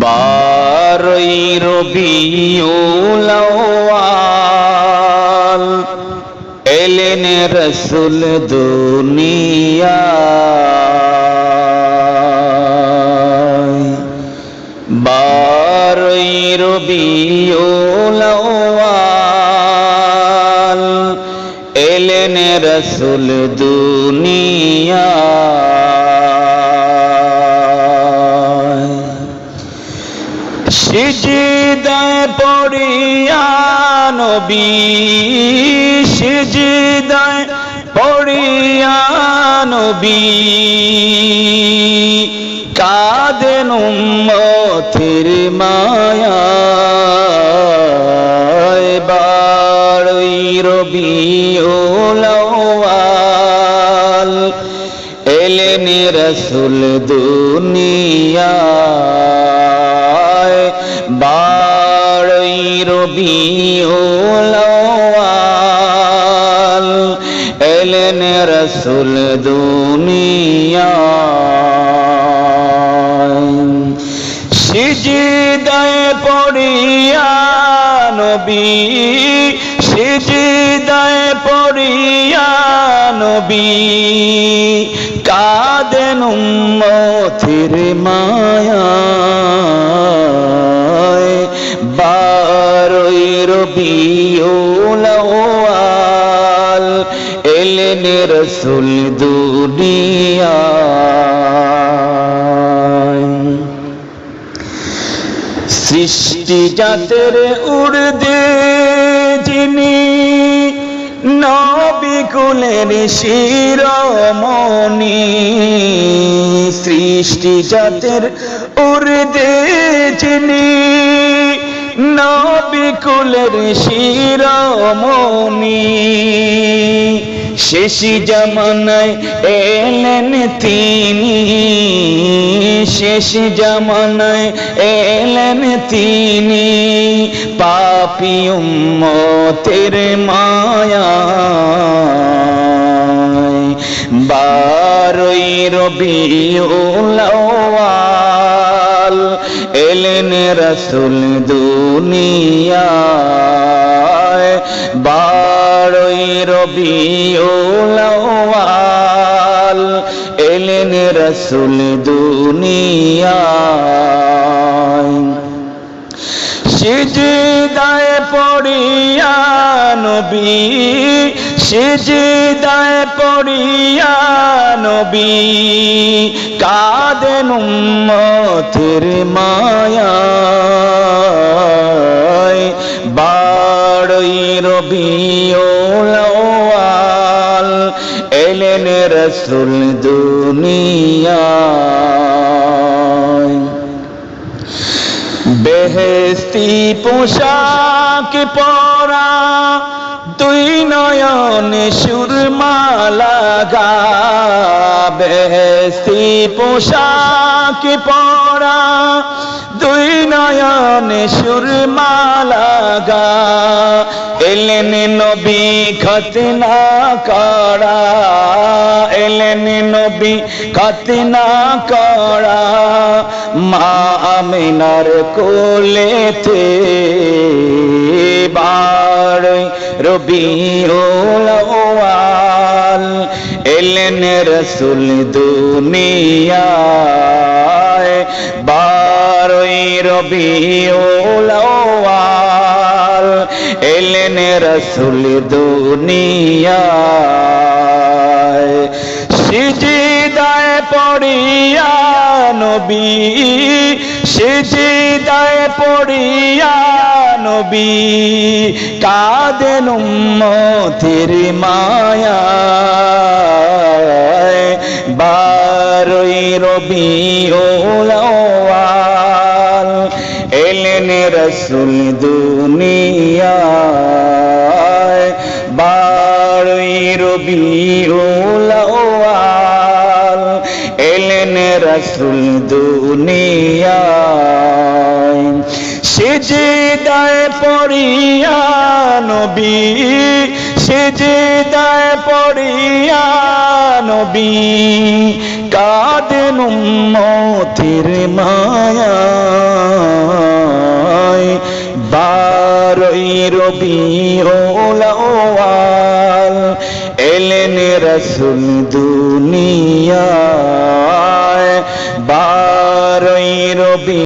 বারই আউয়াল। এলেন রসুল দুনিয়া বারই আউয়াল। এলেন রসুল দুনিয়া সিজিদায় পড়িয়া নবী। কাদেন উম্মতের মায়া বারই রবিউল আউয়াল। এলেন রসুল দুনিয়ায় বারই রবিউল আউয়াল এলেন রসুল দুনিয়ায় সিজিদায় পড়িয়া নবী সিজিদায় পড়িয়া নবী। কাদেন উম্মতির মায়া। রবিউল আউয়াল, এলেন রসুল দুনিয়ায়। সৃষ্টি জাতের উর্দে যিনি নবিকুলের শিরমণি, সৃষ্টি জাতের উর্দে যিনি নবিকুলের শিরমণি। শেষি জামানায় এলেন তিনি। শেষ জামানায় এলেন তিনি। পাপি মায়া বারই আউয়াল এলেন রসুল দুনিয়ায় বারই রবিউল আউয়াল এলেন রসুল দুনিয়ায়। সিজিদায় পড়িয়া নবী সিজিদায় পড়িয়া নবী, কাদেন উম্মতের মায়া বাড়ই রবিউল আউয়াল, এলেন রসুল দুনিয়ায়। বেহেস্তি পোশাক পরা তুই নয়নে সুরমা লাগা বেহেস্তি পোশাক পরা দুই নয়নে সুরমা লাগা এলেন নবী খতনা করা। এলেন নবী খতনা করা। মা আমিনার কোলেতে বার রবিউল আউয়াল। এলেন রসুল দুনিয়ায় বারই রবিউল আউয়াল, এলেন রসুল দুনিয়ায়। সিজিদায় পড়িয়া নবী, সিজিদায় পড়িয়া নবী, কাদেন উম্মতির মায়া বারই রবিউল আউয়াল রসুল দুনিয়ায় বারই রবি আউয়াল এলেন রসুল দুনিয়ায়। দায় পড়িয়া নবী সিজদায় পড়িয়া নবী কাদেন উম্মতের মায়া বারই রবি ওলাওয়াল এলেন রসুল দুনিয়া বারই রবি